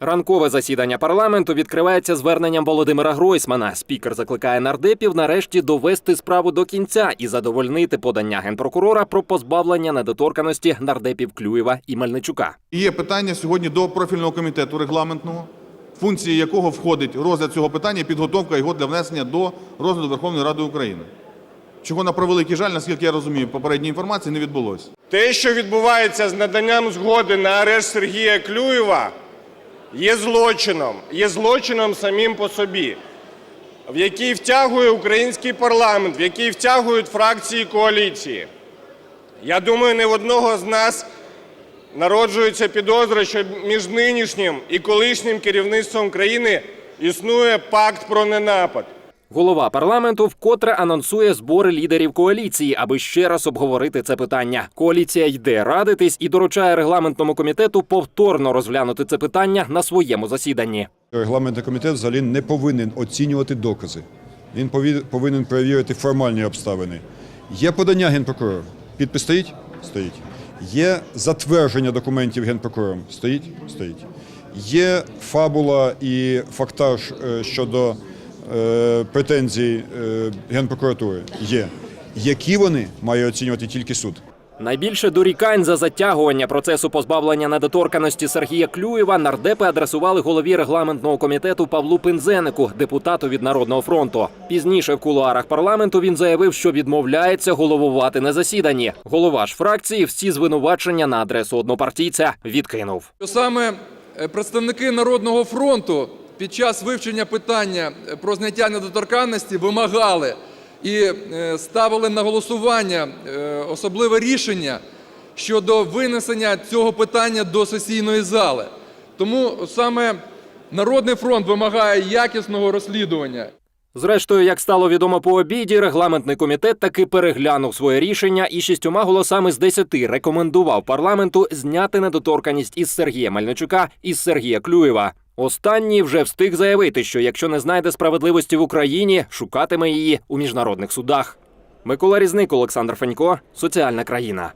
Ранкове засідання парламенту відкривається зверненням Володимира Гройсмана. Спікер закликає нардепів нарешті довести справу до кінця і задовольнити подання генпрокурора про позбавлення недоторканості нардепів Клюєва і Мельничука. Є питання сьогодні до профільного комітету регламентного, функції якого входить розгляд цього питання, і підготовка його для внесення до розгляду Верховної Ради України. Чого на превеликий жаль, наскільки я розумію, попередньої інформації не відбулося. Те, що відбувається з наданням згоди на арешт Сергія Клюєва, є злочином, є злочином самим по собі, в який втягує український парламент, в який втягують фракції коаліції. Я думаю, не в одного з нас народжується підозра, що між нинішнім і колишнім керівництвом країни існує пакт про ненапад. Голова парламенту вкотре анонсує збори лідерів коаліції, аби ще раз обговорити це питання. Коаліція йде радитись і доручає регламентному комітету повторно розглянути це питання на своєму засіданні. Регламентний комітет взагалі не повинен оцінювати докази. Він повинен перевірити формальні обставини. Є подання генпрокурора. Підпис стоїть? Стоїть. Є затвердження документів генпрокурором. Стоїть? Стоїть. Є фабула і фактаж е, щодо претензій е, генпрокуратури. Є. Які вони має оцінювати тільки суд. Найбільше дорікань за затягування процесу позбавлення недоторканості Сергія Клюєва нардепи адресували голові регламентного комітету Павлу Пинзенику, депутату від Народного фронту. Пізніше в кулуарах парламенту він заявив, що відмовляється головувати на засіданні. Голова ж фракції всі звинувачення на адресу однопартійця відкинув. саме е, представники Народного фронту під час вивчення питання е, про зняття недоторканності вимагали і е, ставили на голосування е, особливе рішення щодо винесення цього питання до сесійної зали. Тому саме Народний фронт вимагає якісного розслідування. Зрештою, як стало відомо по обіді, регламентний комітет таки переглянув своє рішення і шістьома голосами з десяти рекомендував парламенту зняти недоторканність із Сергія Мельничука і Сергія Клюєва. Останній вже встиг заявити, що якщо не знайде справедливості в Україні, шукатиме її у міжнародних судах. Микола Різник, Олександр Фенько, соціальна країна.